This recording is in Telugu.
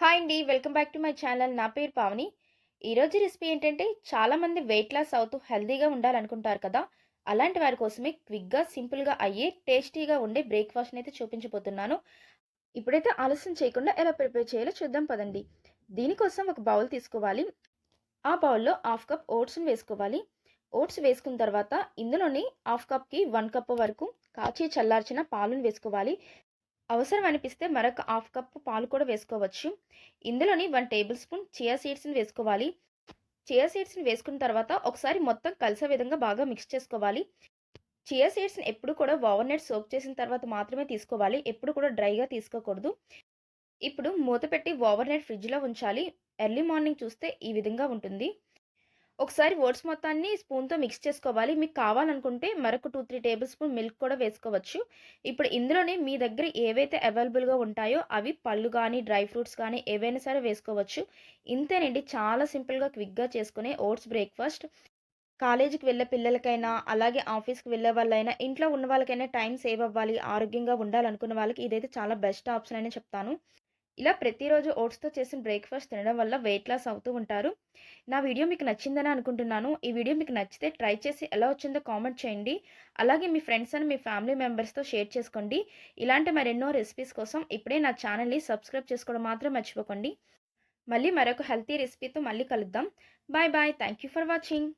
హాయ్ అండి welcome back to my channel. నా పేరు పావని. ఈరోజు రెసిపీ ఏంటంటే చాలామంది వెయిట్ లాస్ అవుతూ హెల్తీగా ఉండాలనుకుంటారు కదా. అలాంటి వారి కోసమే క్విక్గా సింపుల్గా అయ్యే టేస్టీగా ఉండే బ్రేక్ఫాస్ట్ని అయితే చూపించబోతున్నాను. ఇప్పుడైతే ఆలస్యం చేయకుండా ఎలా ప్రిపేర్ చేయాలో చూద్దాం పదండి. దీనికోసం ఒక బౌల్ తీసుకోవాలి. ఆ బౌల్లో హాఫ్ కప్ ఓట్స్ని వేసుకోవాలి. ఓట్స్ వేసుకున్న తర్వాత ఇందులోని హాఫ్ కప్కి వన్ కప్ వరకు కాచి చల్లార్చిన పాలను వేసుకోవాలి. అవసరం అనిపిస్తే మరొక హాఫ్ కప్ పాలు కూడా వేసుకోవచ్చు. ఇందులోని వన్ టేబుల్ స్పూన్ చియా సీడ్స్ని వేసుకోవాలి. చియా సీడ్స్ని వేసుకున్న తర్వాత ఒకసారి మొత్తం కలిసే విధంగా బాగా మిక్స్ చేసుకోవాలి. చియా సీడ్స్ని ఎప్పుడు కూడా ఓవర్ నైట్ సోక్ చేసిన తర్వాత మాత్రమే తీసుకోవాలి. ఎప్పుడు కూడా డ్రైగా తీసుకోకూడదు. ఇప్పుడు మూత పెట్టి ఓవర్నైట్ ఫ్రిడ్జ్లో ఉంచాలి. ఎర్లీ మార్నింగ్ చూస్తే ఈ విధంగా ఉంటుంది. ఒకసారి ఓట్స్ మొత్తాన్ని స్పూన్తో మిక్స్ చేసుకోవాలి. మీకు కావాలనుకుంటే మరొక two three tablespoon milk కూడా వేసుకోవచ్చు. ఇప్పుడు ఇందులోనే మీ దగ్గర ఏవైతే అవైలబుల్గా ఉంటాయో అవి పళ్ళు కానీ డ్రై ఫ్రూట్స్ కానీ ఏవైనా సరే వేసుకోవచ్చు. ఇంతేనండి. చాలా సింపుల్గా క్విక్గా చేసుకునే ఓట్స్ బ్రేక్ఫాస్ట్. కాలేజీకి వెళ్ళే పిల్లలకైనా అలాగే ఆఫీస్కి వెళ్ళే వాళ్ళైనా ఇంట్లో ఉన్న వాళ్ళకైనా టైం సేవ్ అవ్వాలి ఆరోగ్యంగా ఉండాలనుకున్న వాళ్ళకి ఇదైతే చాలా బెస్ట్ ఆప్షన్ అని చెప్తాను. ఇలా ప్రతిరోజు ఓట్స్తో చేసిన బ్రేక్ఫాస్ట్ తినడం వల్ల వెయిట్ లాస్ అవుతూ ఉంటారు. నా వీడియో మీకు నచ్చిందని అనుకుంటున్నాను. ఈ వీడియో మీకు నచ్చితే ట్రై చేసి ఎలా వచ్చిందో కామెంట్ చేయండి. అలాగే మీ ఫ్రెండ్స్ అని మీ ఫ్యామిలీ మెంబర్స్తో షేర్ చేసుకోండి. ఇలాంటి మరెన్నో రెసిపీస్ కోసం ఇప్పుడే నా ఛానల్ని సబ్స్క్రైబ్ చేసుకోవడం మాత్రం మర్చిపోకండి. మళ్ళీ మరొక హెల్తీ రెసిపీతో మళ్ళీ కలుద్దాం. Bye bye. Thank you for watching.